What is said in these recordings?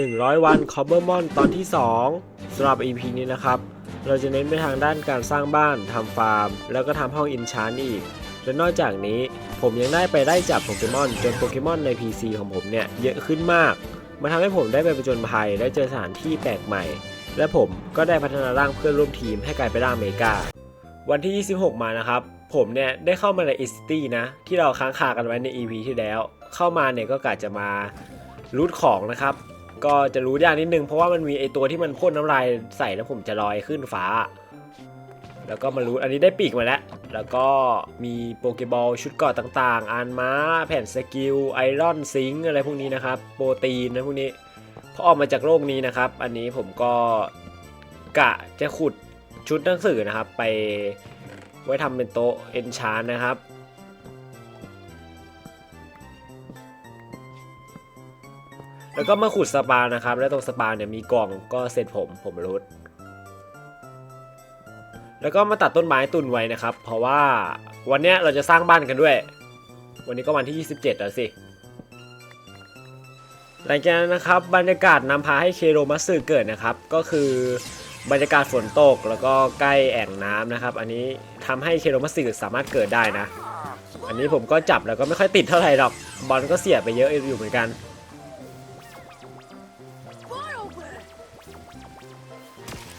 100 วันคอ b เบอร์มอนตอนที่ 2สำหรับ EP นี้นะครับ เราจะเน้นไปทางด้านการสร้างบ้านทำฟาร์ม แล้วก็ทำห้องอินชานอีก และนอกจากนี้ผมยังได้ไปไล่จับโปเกมอนจนโปเกมอนใน PC ของผมเนี่ย เยอะขึ้นมากมันทำให้ผมได้ไปประจนภัยและเจอสถานที่แปลกใหม่ และผมก็ได้พัฒนาร่างเพื่อนร่วมทีมให้กลายเป็นร่างอเมริกา วันที่ 26 มานะครับ ผมเนี่ยได้เข้ามาในอิสตี้นะ ที่เราค้างคากันไว้ใน EP ที่แล้ว เข้ามาเนี่ยก็กะจะมารูทของนะครับ ก็จะรู้ยากนิดนึงเพราะว่ามันมีไอตัวที่มันพ่นน้ำลายใส่แล้วผมจะลอยขึ้นฟ้า แล้วก็มารู้อันนี้ได้ปีกมาแล้ว แล้วก็มีโปเกบอลชุดเกาะต่างๆอันม้า แผ่นสกิลไอรอนซิงอะไรพวกนี้นะครับ โปรตีนนะพวกนี้พอออกมาจากโลกนี้นะครับ อันนี้ผมก็กะจะขุดชุดหนังสือนะครับ ไปไว้ทำเป็นโต๊ะเอนชานนะครับ แล้วก็มาขุดสปานะครับ แล้วตรงสปาเนี่ยมีกล่องก็เสร็จผมผมรู้แล้วก็มาตัดต้นไม้ตุนไว้นะครับ เพราะว่าวันเนี้ยเราจะสร้างบ้านกันด้วย วันนี้ก็วันที่ 27แล้วสิหลังจากนั้นนะครับบรรยากาศนำพาให้เคโรมัสึเกิดนะครับ ก็คือบรรยากาศฝนตกแล้วก็ใกล้แอ่งน้ำนะครับ อันนี้ทำให้เคโรมัสึสามารถเกิดได้นะ อันนี้ผมก็จับแล้วก็ไม่ค่อยติดเท่าไหร่หรอกบอลก็เสียไปเยอะอยู่เหมือนกัน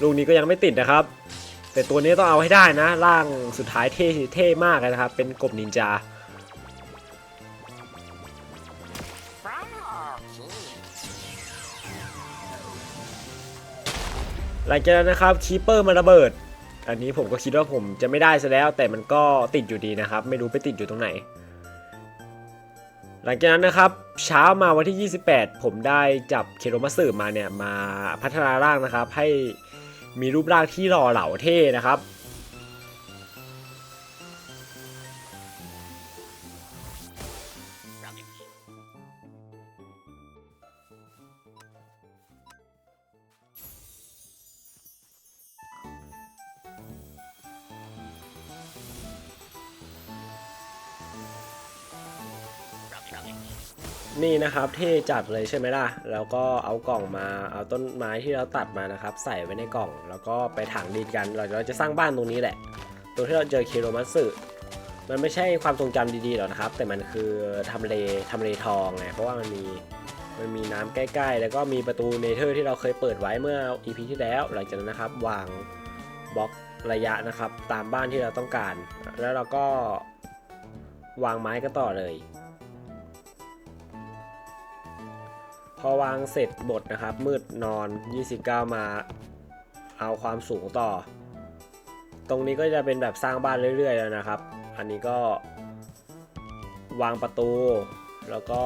ลูกนี้ก็ยังไม่ติดนะครับ แต่ตัวนี้ต้องเอาให้ได้นะ ร่างสุดท้ายเท่เท่มากเลยนะครับ เป็นกบนินจาหลังจากนั้นนะครับคีเปอร์มันระเบิด อันนี้ผมก็คิดว่าผมจะไม่ได้ซะแล้ว แต่มันก็ติดอยู่ดีนะครับ ไม่รู้ไปติดอยู่ตรงไหน หลังจากนั้นนะครับ เช้ามาวันที่ 28 ผมได้จับเคโรมาสึมาเนี่ยมาพัฒนาร่างนะครับ ให้ มีรูปร่างที่หล่อเหลาเท่นะครับ นี่นะครับเท่จัดเลยใช่ไหมล่ะ แล้วก็เอากล่องมาเอาต้นไม้ที่เราตัดมานะครับ ใส่ไว้ในกล่อง แล้วก็ไปถางดินกันเราเราจะสร้างบ้านตรงนี้แหละ ตรงที่เราเจอเคโรมัตสึมันไม่ใช่ความทรงจำดีๆหรอกนะครับ แต่มันคือทำเลทำเลทองไงเพราะว่ามันมีมันมีน้ำใกล้ ๆ แล้วก็มีประตูเนเธอร์ที่เราเคยเปิดไว้เมื่อ EP ที่แล้ว หลังจากนั้นนะครับ วางบล็อกระยะนะครับ ตามบ้านที่เราต้องการ แล้วเราก็วางไม้กันต่อเลย พอวางเสร็จบทนะครับ มืดนอน 29 มาเอาความสูงต่อ ตรงนี้ก็จะเป็นแบบสร้างบ้านเรื่อยๆแล้วนะครับ อันนี้ก็วางประตู แล้วก็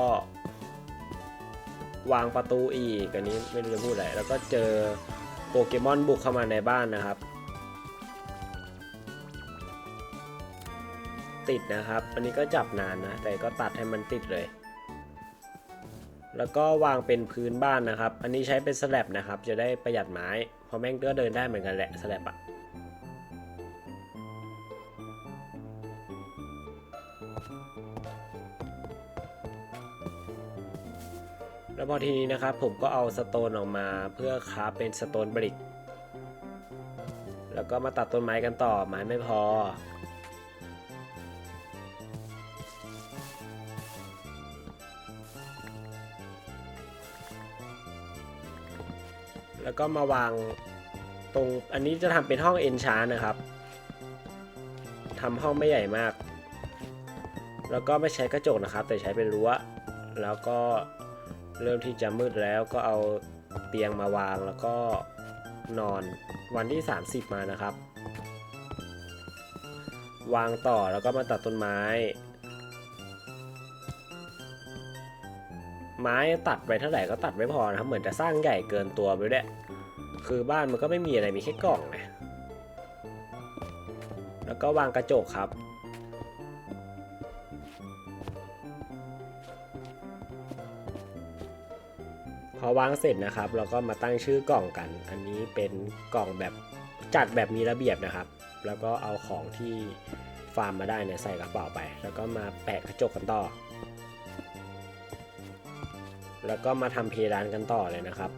วางประตูอีกอันนี้ไม่รู้จะพูดอะไรแล้วก็เจอโปเกมอนบุกเข้ามาในบ้านนะครับ ติดนะครับ อันนี้ก็จับนานนะ แต่ก็ตัดให้มันติดเลย แล้วก็วางเป็นพื้นบ้านนะครับ อันนี้ใช้เป็นสแลบนะครับ จะได้ประหยัดไม้เพราะแม่งก็เดินได้เหมือนกันแหละสแลบอะแล้วพอทีนี้นะครับผมก็เอาสโตนออกมาเพื่อคราฟเป็นสโตนบริก แล้วก็มาตัดต้นไม้กันต่อไม้ไม่พอ ก็มาวางตรงอันนี้จะทำเป็นห้องเอนชานนะครับทำห้องไม่ใหญ่มาก แล้วก็ไม่ใช้กระจกนะครับ แต่ใช้เป็นรั้ว แล้วก็เริ่มที่จะมืดแล้วก็เอาเตียงมาวางแล้วก็นอนวันที่ 30 มานะครับ วางต่อแล้วก็มาตัดต้นไม้ ไม้ตัดไปเท่าไหร่ก็ตัดไม่พอนะครับ เหมือนจะสร้างใหญ่เกินตัวไปด้วยคือบ้านมันก็ไม่มีอะไรมีแค่กล่องไงแล้วก็วางกระจกครับพอวางเสร็จนะครับ เราก็มาตั้งชื่อกล่องกัน อันนี้เป็นกล่องแบบจัดแบบมีระเบียบนะครับ แล้วก็เอาของที่ฟาร์มมาได้เนี่ยใส่กระเป๋าไป แล้วก็มาแปะกระจกกันต่อ แล้วก็มาทำเพดานกันต่อเลยนะครับ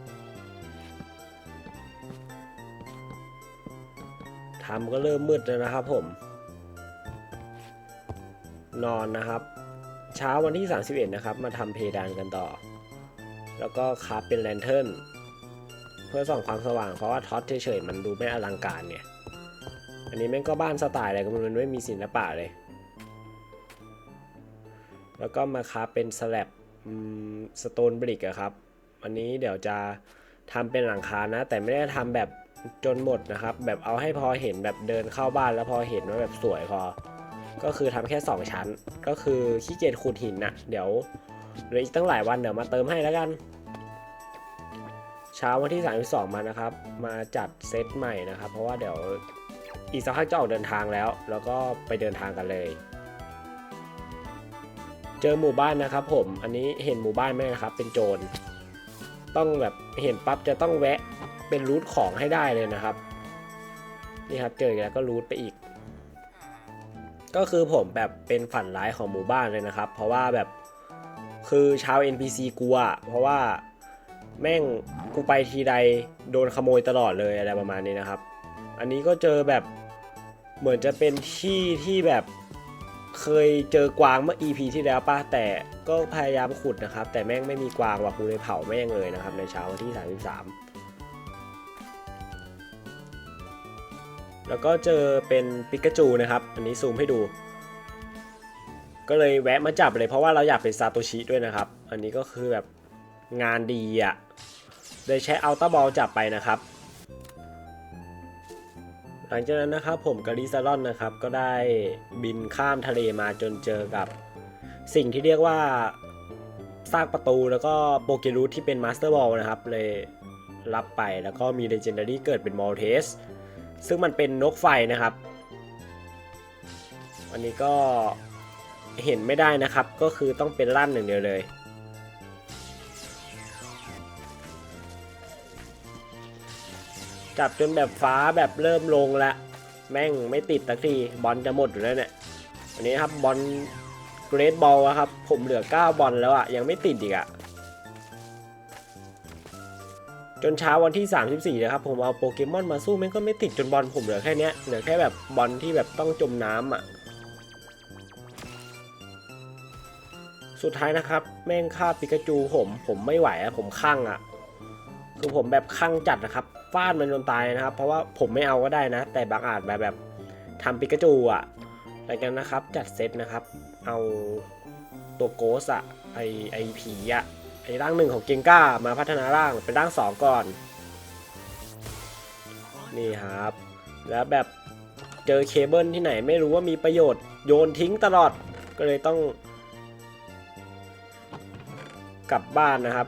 ทำก็เริ่มมืดแล้วนะครับผม นอนนะครับ เช้าวันที่ 31 นะครับ มาทำเพดานกันต่อ แล้วก็คาเป็นแลนเทิร์นเพื่อส่องความสว่างเพราะว่าท็อตเฉยๆมันดูไม่อลังการเนี่ยอันนี้แม่งก็บ้านสไตล์อะไรก็มันไม่มีศิลปะเลย แล้วก็มาคาเป็นสแลบ สโตนบริกอะครับ อันนี้เดี๋ยวจะทำเป็นหลังคานะ แต่ไม่ได้ทำแบบจนหมดนะครับ แบบเอาให้พอเห็นแบบเดินเข้าบ้านแล้วพอเห็นว่าแบบสวยพอ ก็คือทำแค่ 2 ชั้น ก็คือขี้เกียจขุดหินนะเดี๋ยวเหลืออีกตั้งหลายวันเดี๋ยวมาเติมให้แล้วกัน เช้าวันที่ 32 มานะครับ มาจัดเซตใหม่นะครับ เพราะว่าเดี๋ยวอีกสักพักจะออกเดินทางแล้ว แล้วก็ไปเดินทางกันเลย เจอหมู่บ้านนะครับผม อันนี้เห็นหมู่บ้านไหมนะครับ เป็นโจร ต้องแบบเห็นปั๊บจะต้องแวะเป็นรูทของให้ได้เลยนะครับ นี่ครับเจอแล้วก็รูทไปอีก ก็คือผมแบบเป็นฝันร้ายของหมู่บ้านเลยนะครับ เพราะว่าแบบคือชาว NPC กลัว เพราะว่าแม่งกูไปทีใดโดนขโมยตลอดเลยอะไรประมาณนี้นะครับ อันนี้ก็เจอแบบเหมือนจะเป็นที่ที่แบบ เคยเจอกวางเมื่อ EP ที่แล้วป่ะแต่ก็พยายามขุดนะครับ แต่แม่งไม่มีกวางว่ะกูเลยเผาแม่งเลยนะครับ ในเช้าวันที่ 33 แล้วก็เจอเป็นปิกาจูนะครับ อันนี้ซูมให้ดู ก็เลยแวะมาจับเลยเพราะว่าเราอยากเป็นซาโตชิด้วยนะครับ อันนี้ก็คือแบบงานดีอะ่ะเลยใช้อัลต้าบอลจับไปนะครับ หลังจากนั้นนะครับผมกับลิซาลอนนะครับก็ได้บินข้ามทะเลมาจนเจอกับ สิ่งที่เรียกว่าซากประตูแล้วก็โปเกรูทที่เป็นมาสเตอร์บอลนะครับเลยรับไปแล้วก็มีเลเจนดารี่เกิดเป็นมอลเทสซึ่งมันเป็นนกไฟนะครับ อันนี้ก็เห็นไม่ได้นะครับก็คือต้องเป็นลั่นอย่งเดียวเลย จับจนแบบฟ้าแบบเริ่มลงแล้วแม่งไม่ติดตักทีบอลจะหมดอยู่แล้วเนี่ยอันนี้ครับบอลเกรดบอลครับ ผมเหลือ 9 บอลแล้วอะยังไม่ติดอีกอะจนเช้าวันที่ 34 นะครับ ผมเอาโปเกมอนมาสู้แม่งก็ไม่ติดจนบอลผมเหลือแค่เนี้ยเหลือแค่แบบบอลที่แบบต้องจมน้ำอะสุดท้ายนะครับ แม่งฆ่าปิกาจูผมผมไม่ไหวอะผมข้างอะคือผมแบบข้างจัดนะครับ ฟาดมันจนตายนะครับ เพราะว่าผมไม่เอาก็ได้นะ แต่บางอาจแบบแบบทำปิกาจูอะอะไรกันนะครับ จัดเซตนะครับ เอาตัวโกสอะไอไอผีอะไอร่างหนึ่งของเกงก้ามาพัฒนาร่างเป็นร่างสองก่อน นี่ครับ แล้วแบบเจอเคเบิลที่ไหนไม่รู้ว่ามีประโยชน์โยนทิ้งตลอดก็เลยต้อง กลับบ้านนะครับ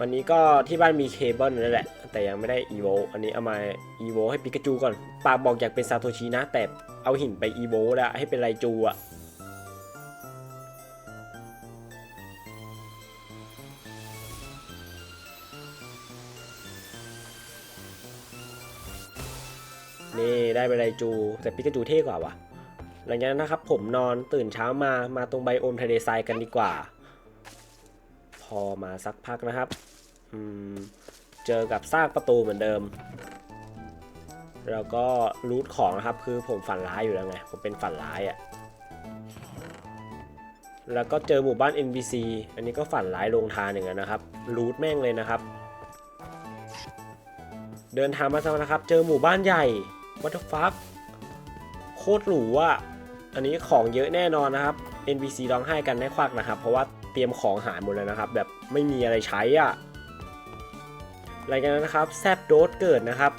วันนี้ก็ที่บ้านมีเคเบิลนั่นแหละ แต่ยังไม่ได้อีโวอันนี้เอามาอีโวให้ปิกาจูก่อน ปากบอกอยากเป็นซาโตชินะ แต่เอาหินไปอีโวแล้วให้เป็นไรจูอะนี่ได้เป็นไรจู แต่ปิกาจูเท่กว่าวะหลังจากนั้นนะครับผมนอนตื่นเช้ามามาตรงไบโอมทะเลทรายกันดีกว่า พอมาสักพักนะครับ อืม เจอกับซากประตูเหมือนเดิม แล้วก็รูทของนะครับคือผมฝันร้ายอยู่แล้วไง ผมเป็นฝันร้ายอะ่ะ แล้วก็เจอหมู่บ้าน NPC อันนี้ก็ฝันร้ายลงทานอย่างนั้นนะครับ รูทแม่งเลยนะครับ เดินทางมาสักนะครับ เจอหมู่บ้านใหญ่ what the fuck โคตรหรูอะ อันนี้ของเยอะแน่นอนนะครับ NPC ร้องไห้กันให้ควักนะครับ เพราะว่าเตรียมของหายหมดแล้วนะครับ แบบไม่มีอะไรใช้อะ หลังจากนั้นนะครับแซบโดสเกิดนะครับ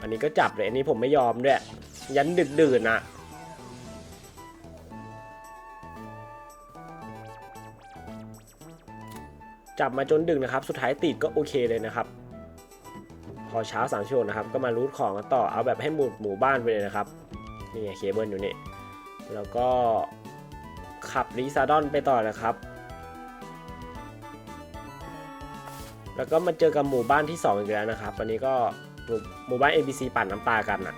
อันนี้ก็จับเลยอันนี้ผมไม่ยอมด้วยยันดึกดื่นอะจับมาจนดึกนะครับ สุดท้ายติดก็โอเคเลยนะครับ พอเช้าสามชั่วโมงนะครับ ก็มารูทของกันต่อเอาแบบให้หมุดหมู่บ้านไปเลยนะครับนี่ไงเคเบิลอยู่นี่แล้วก็ขับรีซาดอนไปต่อนะครับ แล้วก็มาเจอกับหมู่บ้านที่ 2 อีกแล้วนะครับอันนี้ก็หมู่หมู่บ้าน ABC ปั่นน้ำตากันอะ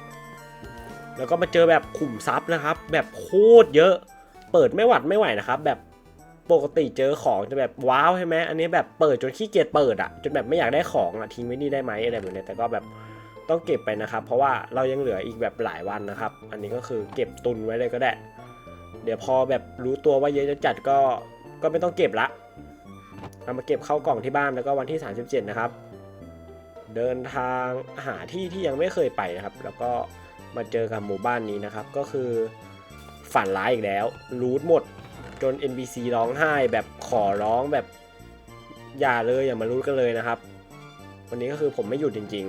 แล้วก็มาเจอแบบขุมทรัพย์นะครับ แบบโคตรเยอะ เปิดไม่หวัดไม่ไหวนะครับ แบบปกติเจอของจะแบบว้าวใช่ไหมอันนี้แบบเปิดจนขี้เกียจเปิดอะจนแบบไม่อยากได้ของอะทิ้งไว้นี่ได้ไหมอะไรแบบนี้แต่ก็แบบต้องเก็บไปนะครับ เพราะว่าเรายังเหลืออีกแบบหลายวันนะครับ อันนี้ก็คือเก็บตุนไว้เลยก็ได้ เดี๋ยวพอแบบรู้ตัวว่าเยอะจะจัดก็ก็ไม่ต้องเก็บละ เอามาเก็บเข้ากล่องที่บ้านแล้วก็วันที่ 37 นะครับ เดินทางหาที่ที่ยังไม่เคยไปนะครับ แล้วก็มาเจอกับหมู่บ้านนี้นะครับ ก็คือฝันร้ายอีกแล้ว รูทหมดจน NPC ร้องไห้แบบขอร้องแบบอย่าเลยอย่ามารู้กันเลยนะครับ วันนี้ก็คือผมไม่หยุดจริง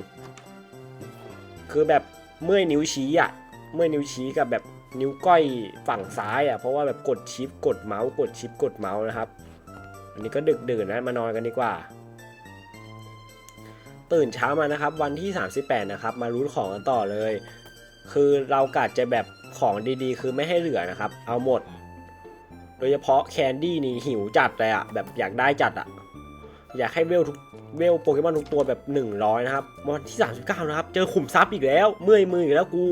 ๆ คือแบบเมื่อยนิ้วชี้อะเมื่อยนิ้วชี้กับแบบนิ้วก้อยฝั่งซ้ายอะเพราะว่าแบบกดชิปกดเมาส์กดชิปกดเมาส์นะครับันนี้ก็ดึกดื่นนะมานอนกันดีกว่า ตื่นเช้ามานะครับ วันที่ 38 นะครับ มารู้ของกันต่อเลย คือเรากะจะแบบของดีๆ คือไม่ให้เหลือนะครับ เอาหมด โดยเฉพาะแคนดี้นี่หิวจัดเลยอะแบบอยากได้จัดอะอยากให้เวลทุกเวลโปเกมอนทุกตัวแบบ 100 นะครับวันที่ 39 นะครับ เจอขุมทรัพย์อีกแล้ว เมื่อยมืออีกแล้วกู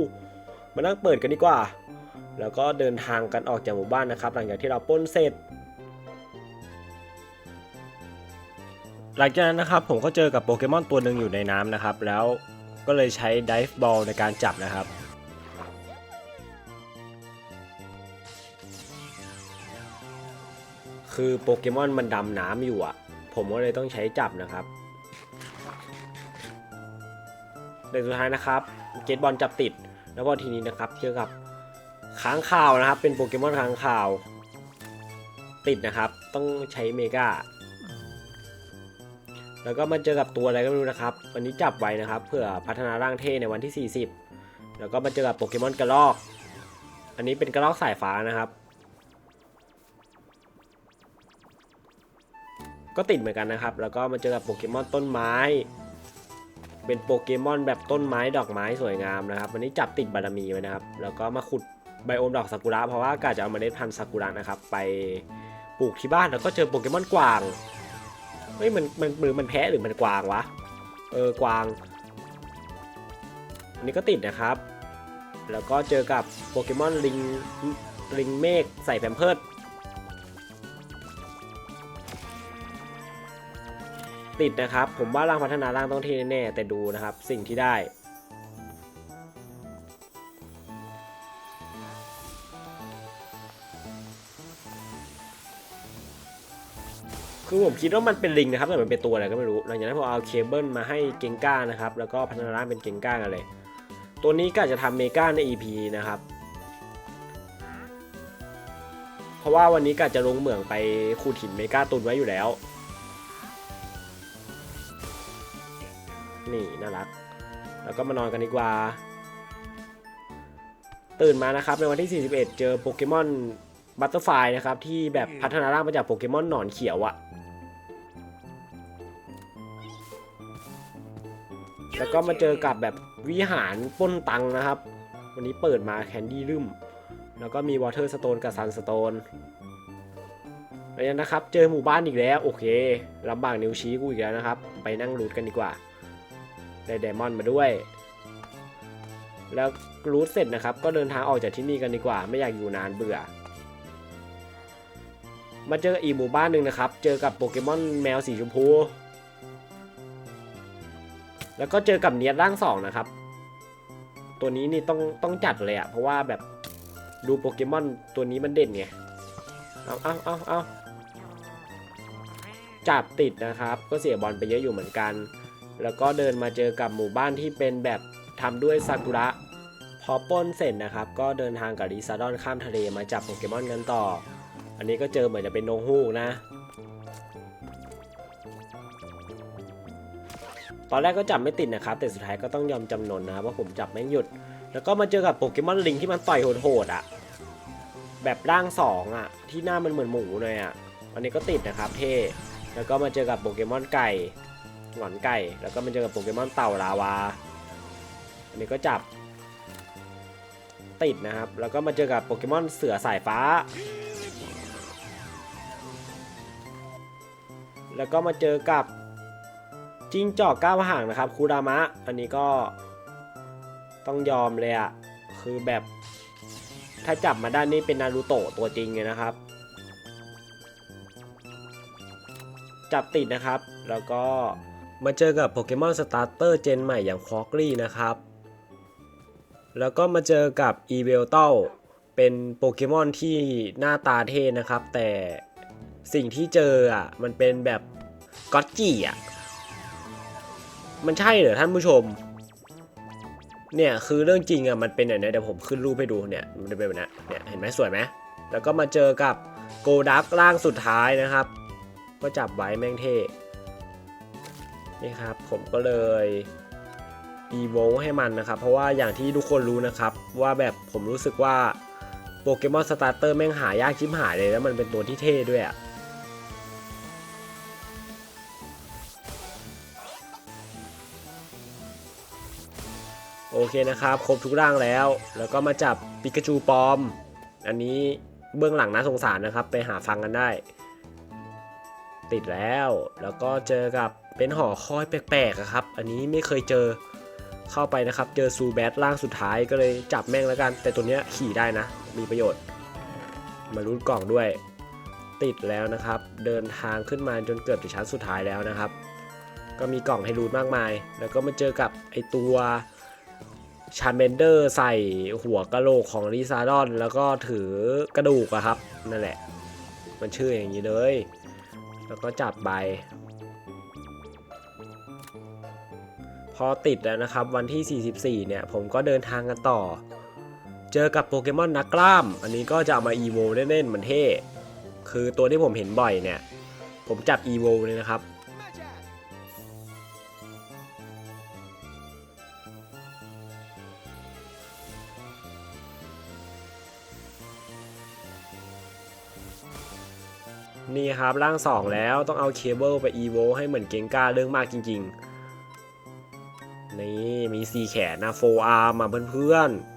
มานั่งเปิดกันดีกว่า แล้วก็เดินทางกันออกจากหมู่บ้านนะครับ หลังจากที่เราป้นเสร็จ หลังจากนั้นนะครับผมก็เจอกับโปเกมอนตัวหนึ่งอยู่ในน้ำนะครับ แล้วก็เลยใช้ไดฟ์บอลในการจับนะครับ คือโปเกมอนมันดำน้ำอยู่อะ ผมก็เลยต้องใช้จับนะครับในสุดท้ายนะครับเกตบอลจับติด แล้วก็ทีนี้นะครับเจอกับค้างคาวนะครับ เป็นโปเกมอนค้างคาว ติดนะครับ ต้องใช้เมกา แล้วก็มาเจอกับตัวอะไรก็ไม่รู้นะครับ วันนี้จับไว้นะครับเพื่อพัฒนาร่างเท่ในวันที่ 40 แล้วก็มาเจอกับโปเกมอนกระรอก อันนี้เป็นกระรอกสายฟ้านะครับ ก็ติดเหมือนกันนะครับ แล้วก็มาเจอกับโปเกมอนต้นไม้ เป็นโปเกมอนแบบต้นไม้ดอกไม้สวยงามนะครับ วันนี้จับติดบารมีไว้นะครับ แล้วก็มาขุดไบโอมดอกซากุระเพราะว่ากาจะเอาเมล็ดพันธุ์ซากุระนะครับ ไปปลูกที่บ้านแล้วก็เจอโปเกมอนกวาง เฮ้ยมันมันหรือมันแพ้หรือมันกวางวะ เออกวาง อันนี้ก็ติดนะครับ แล้วก็เจอกับโปเกมอนลิงลิงเมฆใส่แพมเพิร์ดติดนะครับ ผมว่าร่างพัฒนาร่างต้องท่แน่แต่ดูนะครับ สิ่งที่ได้ คือผมคิดว่ามันเป็นลิงนะครับแต่มันเป็นตัวอะไรก็ไม่รู้หลังจากนั้นผมเอาเคเบิลมาให้เกงก้านะครับแล้วก็พัฒนาร่างเป็นเกงก้ากันเลย ตัวนี้ก็อาจจะทำเมกาใน EP นะครับ เพราะว่าวันนี้ก็อาจจะลงเหมืองไปขูดหินเมกาตุนไว้อยู่แล้ว นี่น่ารัก แล้วก็มานอนกันดีกว่า ตื่นมานะครับในวันที่ 41 เจอโปเกมอนบัตเตอร์ไฟนะครับที่แบบพัฒนาร่างมาจากโปเกมอนหนอนเขียวอะ แล้วก็มาเจอกับแบบวิหารป้นตังนะครับ วันนี้เปิดมาแคนดี้ลืมแล้วก็มีวอเตอร์สโตนกับซันสโตนแล้วนะครับ เจอหมู่บ้านอีกแล้ว โอเคลำบากนิ้วชี้กูอีกแล้วนะครับ ไปนั่งรูทกันดีกว่า ได้ไดมอนด์มาด้วย แล้วรูทเสร็จนะครับ ก็เดินทางออกจากที่นี่กันดีกว่า ไม่อยากอยู่นานเบื่อ มาเจออีกหมู่บ้านหนึ่งนะครับ เจอกับโปเกมอนแมวสีชมพู แล้วก็เจอกับเนียร่างสองนะครับ ตัวนี้นี่ต้องต้องจัดเลยอะเพราะว่าแบบดูโปเกมอนตัวนี้มันเด่นไง เอาเอาเอาเอาจับติดนะครับ ก็เสียบอลไปเยอะอยู่เหมือนกัน แล้วก็เดินมาเจอกับหมู่บ้านที่เป็นแบบทำด้วยซากุระ พอป้นเสร็จนะครับ ก็เดินทางกับริซาดอนข้ามทะเลมาจับโปเกมอนกันต่อ อันนี้ก็เจอเหมือนจะเป็นนงฮูกนะ ตอนแรกก็จับไม่ติดนะครับ แต่สุดท้ายก็ต้องยอมจำนนนะครับว่าผมจับไม่หยุด แล้วก็มาเจอกับโปเกมอนลิงที่มันต่อยโหดๆอะ แบบร่างสองอะ ที่หน้ามันเหมือนหมูเลยอะ อันนี้ก็ติดนะครับเท่ แล้วก็มาเจอกับโปเกมอนไก่หงอนไก่ แล้วก็มาเจอกับโปเกมอนเต่าลาวา อันนี้ก็จับติดนะครับ แล้วก็มาเจอกับโปเกมอนเสือสายฟ้า แล้วก็มาเจอกับ จิงจอกก้าวหางนะครับคูรามะ อันนี้ก็ต้องยอมเลยอะคือแบบ ถ้าจับมาได้นี่เป็นนารูโตะตัวจริงเลยนะครับ จับติดนะครับ แล้วก็มาเจอกับโปเกมอนสตาร์เตอร์เจนใหม่อย่างฟอกลี่นะครับ แล้วก็มาเจอกับอีเวลเตเป็นโปเกมอนที่หน้าตาเท่นะครับ แต่สิ่งที่เจออะมันเป็นแบบก็อตจีอะ มันใช่เหรอท่านผู้ชม เนี่ยคือเรื่องจริงอะมันเป็นอย่างนี้เดี๋ยวผมขึ้นรูปให้ดูเนี่ยมันจะเป็นแบบนี้เนี่ยเห็นไหมสวยไหมแล้วก็มาเจอกับโกดักร่างสุดท้ายนะครับ ก็จับไว้แม่งเท่นี่ครับผมก็เลยอีโวให้มันนะครับ เพราะว่าอย่างที่ทุกคนรู้นะครับ ว่าแบบผมรู้สึกว่าโปเกมอนสตาร์เตอร์แม่งหายากชิบหายเลยแล้วมันเป็นตัวที่เท่ด้วยอะ โอเคนะครับ ครบทุกร่างแล้ว แล้วก็มาจับปิกาจูปลอม อันนี้เบื้องหลังน่าสงสารนะครับ ไปหาฟังกันได้ ติดแล้ว แล้วก็เจอกับเป็นหอคอยแปลกๆอะครับ อันนี้ไม่เคยเจอเข้าไปนะครับ เจอซูแบทร่างสุดท้ายก็เลยจับแม่งแล้วกัน แต่ตัวเนี้ยขี่ได้นะ มีประโยชน์ มาลุ้นกล่องด้วย ติดแล้วนะครับ เดินทางขึ้นมาจนเกือบถึงชั้นสุดท้ายแล้วนะครับ ก็มีกล่องให้รูนมากมาย แล้วก็มาเจอกับไอตัว ชาร์เมนเดอร์ใส่หัวกะโหลกของลิซาดอน แล้วก็ถือกระดูกอะครับ นั่นแหละ มันชื่ออย่างนี้เลย แล้วก็จับใบ พอติดแล้วนะครับ วันที่ 44 เนี่ย ผมก็เดินทางกันต่อ เจอกับโปเกมอนนักกล้าม อันนี้ก็จะเอามาอีโวเล่นๆมันเท่ คือตัวที่ผมเห็นบ่อยเนี่ย ผมจับอีโวเลยนะครับ ครับร่าง 2 แล้วต้องเอาเคเบิลไปอีโวให้เหมือนเกงกาเรื่องมากจริง ๆ นี่มีสีแขนนะโฟอาร์มาเพื่อนๆ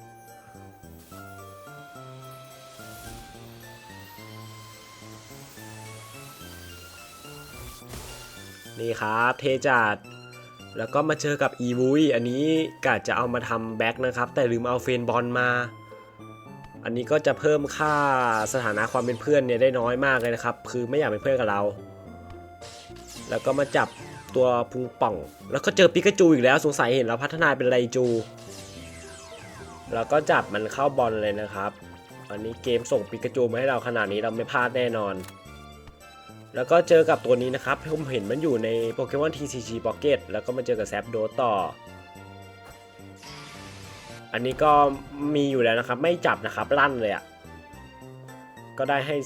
นี่ครับเทจัดแล้วก็มาเจอกับอีวุยอันนี้กะจะเอามาทำแบ็คนะครับ แต่ลืมเอาเฟนบอลมา อันนี้ก็จะเพิ่มค่าสถานะความเป็นเพื่อนเนี่ยได้น้อยมากเลยนะครับ คือไม่อยากเป็นเพื่อนกับเรา แล้วก็มาจับตัวพุงป่อง แล้วก็เจอปิกาจูอีกแล้วสงสัยเห็นเราพัฒนาเป็นไรจู แล้วก็จับมันเข้าบอลเลยนะครับ อันนี้เกมส่งปิกาจูมาให้เราขนาดนี้เราไม่พลาดแน่นอน แล้วก็เจอกับตัวนี้นะครับผมเห็นมันอยู่ในโปเกมอน TCG Pocket แล้วก็มาเจอกับแซปโดต่อ อันนี้ก็มีอยู่แล้วนะครับ ไม่จับนะครับลั่นเลยอะ่ะก็ได้ให้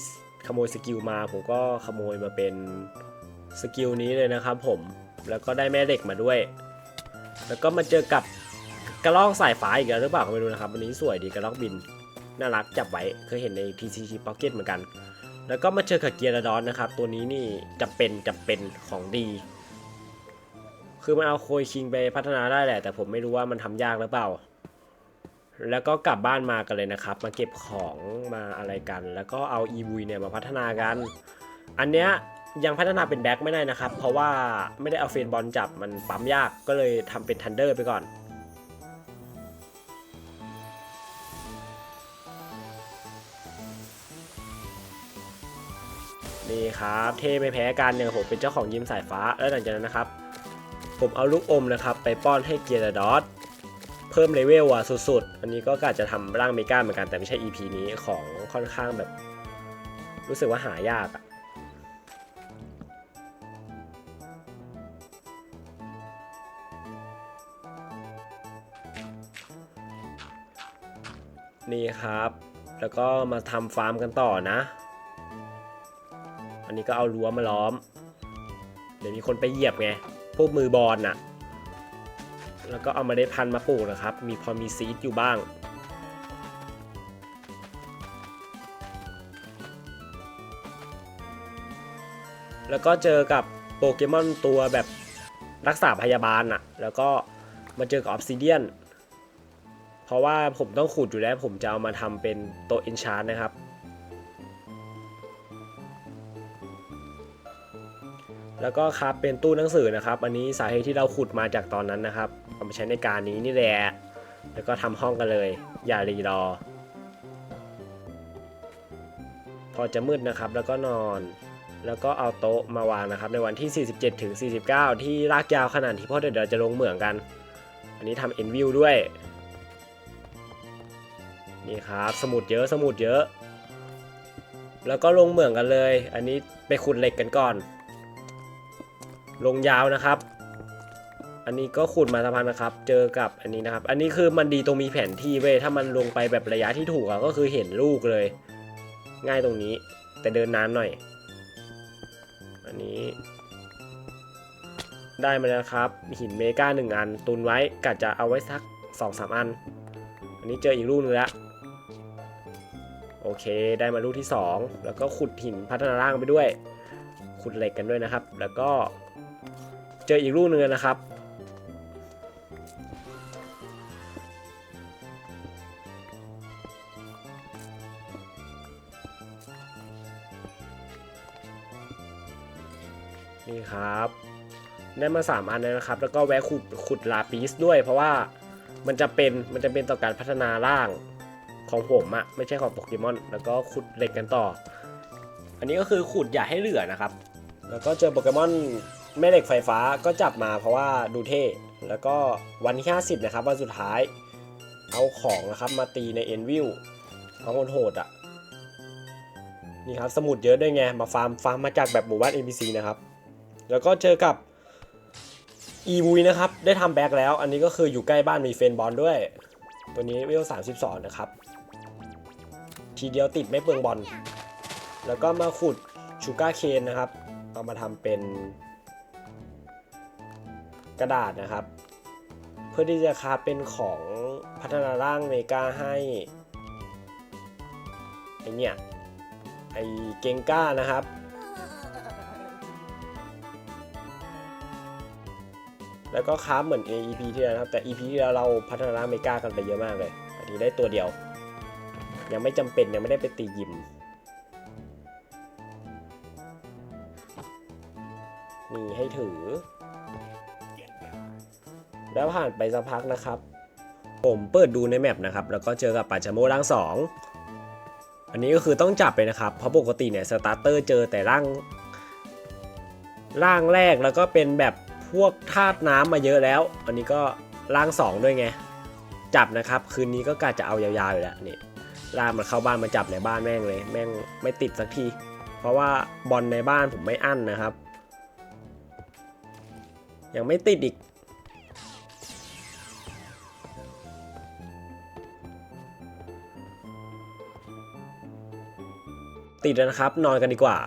ขโมยสกิลมาผมก็ขโมยมาเป็นสกิลนี้เลยนะครับผมแล้วก็ได้แม่เหล็กมาด้วย แล้วก็มาเจอกับกระรอกสายฟ้าอีกแล้วหรือเปล่าไม่รู้นะครับวันนี้สวยดีกระรอกบินน่ารักจับไว้เคยเห็นใน TCG Pocket เหมือนกัน แล้วก็มาเจอกับเกียร์ดอนนะครับ ตัวนี้นี่จะเป็นจะเป็นของดี คือมันเอาโคยคิงไปพัฒนาได้แหละ แต่ผมไม่รู้ว่ามันทำยากหรือเปล่า แล้วก็กลับบ้านมากันเลยนะครับ มาเก็บของมาอะไรกัน แล้วก็เอาอีบุยเนี่ยมาพัฒนากัน อันเนี้ยยังพัฒนาเป็นแบ็คไม่ได้นะครับ เพราะว่าไม่ได้เอาเฟนบอลจับมันปั๊มยากก็เลยทำเป็นทันเดอร์ไปก่อนนี่ครับเท่ไม่แพ้กันอย่างผมเป็นเจ้าของยิมสายฟ้า แล้วหลังจากนั้นนะครับ ผมเอาลูกอมนะครับ ไปป้อนให้เกียร์ดอส เพิ่มเลเวลอะสุดๆ อันนี้ก็กะจะทำร่างเมกาเหมือนกันแต่ไม่ใช่ EP นี้ของค่อนข้างแบบ รู้สึกว่าหายากอะนี่ครับ แล้วก็มาทำฟาร์มกันต่อนะ อันนี้ก็เอารั้วมาล้อม เดี๋ยวมีคนไปเหยียบไง พวกมือบอลน่ะ แล้วก็เอามาได้พันธุ์มาปลูกนะครับ มีพอมีซีดอยู่บ้าง แล้วก็เจอกับโปเกมอนตัวแบบรักษาพยาบาลอะแล้วก็มาเจอกับออ s ซิเดียน เพราะว่าผมต้องขุดอยู่แล้วผมจะเอามาทำเป็นโตะเอนชานนะครับ แล้วก็ครับเป็นตู้หนังสือนะครับ อันนี้สาเหตุที่เราขุดมาจากตอนนั้นนะครับ เอามาใช้ในการนี้นี่แหละ แล้วก็ทำห้องกันเลย อย่ารีรอ พอจะมืดนะครับแล้วก็นอน แล้วก็เอาโต๊ะมาวางนะครับ ในวันที่ 47ถึง49 ที่ลากยาวขนาดที่พ่อเดี๋ยวจะลงเหมืองกัน อันนี้ทำเอ็นวิวด้วย นี่ครับ สมุดเยอะสมุดเยอะ แล้วก็ลงเหมืองกันเลย อันนี้ไปขุดเหล็กกันก่อน ลงยาวนะครับ อันนี้ก็ขุดมาสะพานนะครับ เจอกับอันนี้นะครับ อันนี้คือมันดีตรงมีแผนที่เว้ย ถ้ามันลงไปแบบระยะที่ถูกอะก็คือเห็นลูกเลย ง่ายตรงนี้ แต่เดินนานหน่อย อันนี้ ได้มาแล้วครับ หินเมกาหนึ่งอัน ตุนไว้กะจะเอาไว้สักสองสามอัน อันนี้เจออีกลูกนึงแล้ว โอเค ได้มาลูกที่2แล้วก็ขุดหินพัฒนาร่างไปด้วย ขุดเหล็กกันด้วยนะครับ แล้วก็ เจออีกลูกนึงนะครับ นี่ครับได้มา 3 อันแล้วนะครับ แล้วก็แวะขุดขุดลาปิสด้วย เพราะว่ามันจะเป็นมันจะเป็นต่อการพัฒนาร่างของผมอะไม่ใช่ของโปเกมอน แล้วก็ขุดเหล็กกันต่อ อันนี้ก็คือขุดอย่าให้เหลือนะครับ แล้วก็เจอโปเกมอนแม่เหล็กไฟฟ้าก็จับมาเพราะว่าดูเท่แล้วก็วันที่ 50 นะครับวันสุดท้ายเอาของนะครับมาตีในเอ็นวิวเอาคนโหดอะนี่ครับสมุดเยอะด้วยไงมาฟาร์มฟาร์มมาจากแบบหมู่บ้าน NPC นะครับ แล้วก็เจอกับอีวุยนะครับ ได้ทำแบ็กแล้ว อันนี้ก็คืออยู่ใกล้บ้านมีเฟนบอลด้วย ตัวนี้เวล32 นะครับ ทีเดียวติดไม่เปลืองบอล แล้วก็มาขุดชูก้าเคนนะครับ เอามาทำเป็นกระดาษนะครับ เพื่อที่จะคาเป็นของพัฒนาร่างเมกาให้ไอเนี่ยไอเกงก้านะครับ แล้วก็คราเหมือน EP ที่แล้วนะครับ แต่ EP ที่แล้วเราพัฒนาร่างเมกากันไปเยอะมากเลย อันนี้ได้ตัวเดียว ยังไม่จำเป็นยังไม่ได้ไปตียิม มีให้ถือ แล้วผ่านไปสักพักนะครับ ผมเปิดดูในแมปนะครับ แล้วก็เจอกับปัจจโมร่างสองอันนี้ก็คือต้องจับไปนะครับ เพราะปกติเนี่ยสตาร์เตอร์เจอแต่ร่างร่างแรกแล้วก็เป็นแบบ พวกธาตุน้ำมาเยอะแล้ว อันนี้ก็ร่างสองด้วยไง จับนะครับ คืนนี้ก็กะจะเอายาวๆอยู่แล้วนี่ล่ากมันเข้าบ้านมาจับในบ้านแม่งเลย แม่งไม่ติดสักที เพราะว่าบอลในบ้านผมไม่อั้นนะครับ ยังไม่ติดอีก ติดแล้วนะครับ นอนกันดีกว่า